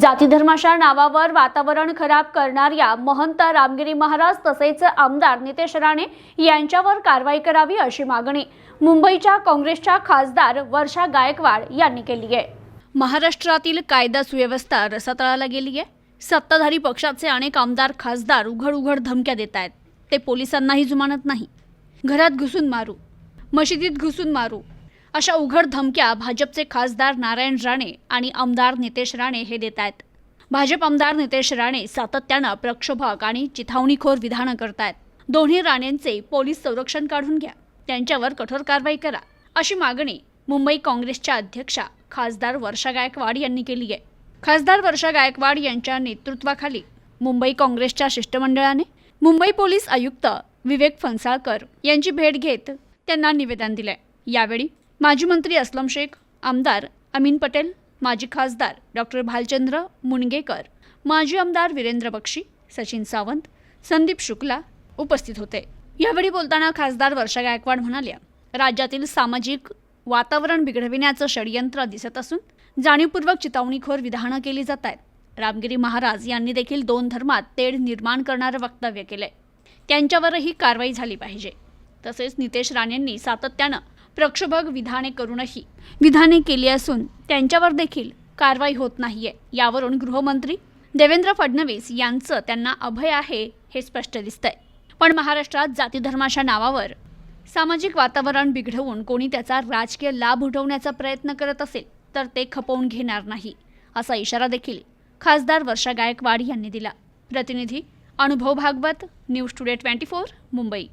जातीधर्माच्या नावावर वातावरण खराब करणाऱ्या महंत रामगिरी महाराज तसेच आमदार नितेश राणे यांच्यावर कारवाई करावी अशी मागणी मुंबईच्या काँग्रेसच्या खासदार वर्षा गायकवाड यांनी केली आहे. महाराष्ट्रातील कायदा सुव्यवस्था रसातळाला गेली आहे. सत्ताधारी पक्षाचे अनेक आमदार खासदार उघड उघड धमक्या देत आहेत. ते पोलिसांनाही जुमानत नाही. घरात घुसून मारू. मशिदीत घुसून मारू. अशा उघड धमक्या भाजपचे खासदार नारायण राणे आणि आमदार नितेश राणे हे देत आहेत. भाजप आमदार नितेश राणे सातत्यानं प्रक्षोभक आणि चिथावणीखोर विधानं करतायत. दोन्ही राणेंचे पोलीस संरक्षण काढून घ्या. त्यांच्यावर कठोर कारवाई करा. अशी मागणी मुंबई काँग्रेसच्या अध्यक्षा खासदार वर्षा गायकवाड यांनी केली आहे. खासदार वर्षा गायकवाड यांच्या नेतृत्वाखाली मुंबई काँग्रेसच्या शिष्टमंडळाने मुंबई पोलीस आयुक्त विवेक फणसाळकर यांची भेट घेत त्यांना निवेदन दिलंय. यावेळी माजी मंत्री अस्लम शेख आमदार अमीन पटेल माजी खासदार डॉक्टर भालचंद्र मुणगेकर माजी आमदार वीरेंद्र बक्षी सचिन सावंत संदीप शुक्ला उपस्थित होते. यावेळी बोलताना खासदार वर्षा गायकवाड म्हणाल्या राज्यातील सामाजिक वातावरण बिघडविण्याचं षडयंत्र दिसत असून जाणीवपूर्वक चितावणीखोर विधानं केली जात आहेत. रामगिरी महाराज यांनी देखील दोन धर्मात तेढ निर्माण करणारं वक्तव्य केलंय. त्यांच्यावरही कारवाई झाली पाहिजे. तसेच नितेश राणेंनी सातत्यानं प्रक्षोभक विधाने करूनही विधाने केली असून त्यांच्यावर देखील कारवाई होत नाहीये यावरून गृहमंत्री देवेंद्र फडणवीस यांचं त्यांना अभय आहे हे स्पष्ट दिसतंय. पण महाराष्ट्रात जातीधर्माच्या नावावर सामाजिक वातावरण बिघडवून कोणी त्याचा राजकीय लाभ उठवण्याचा प्रयत्न करत असेल तर ते खपवून घेणार नाही असा इशारा देखील खासदार वर्षा गायकवाड यांनी दिला. प्रतिनिधी Anubhav Bhagwat news today twenty four Mumbai.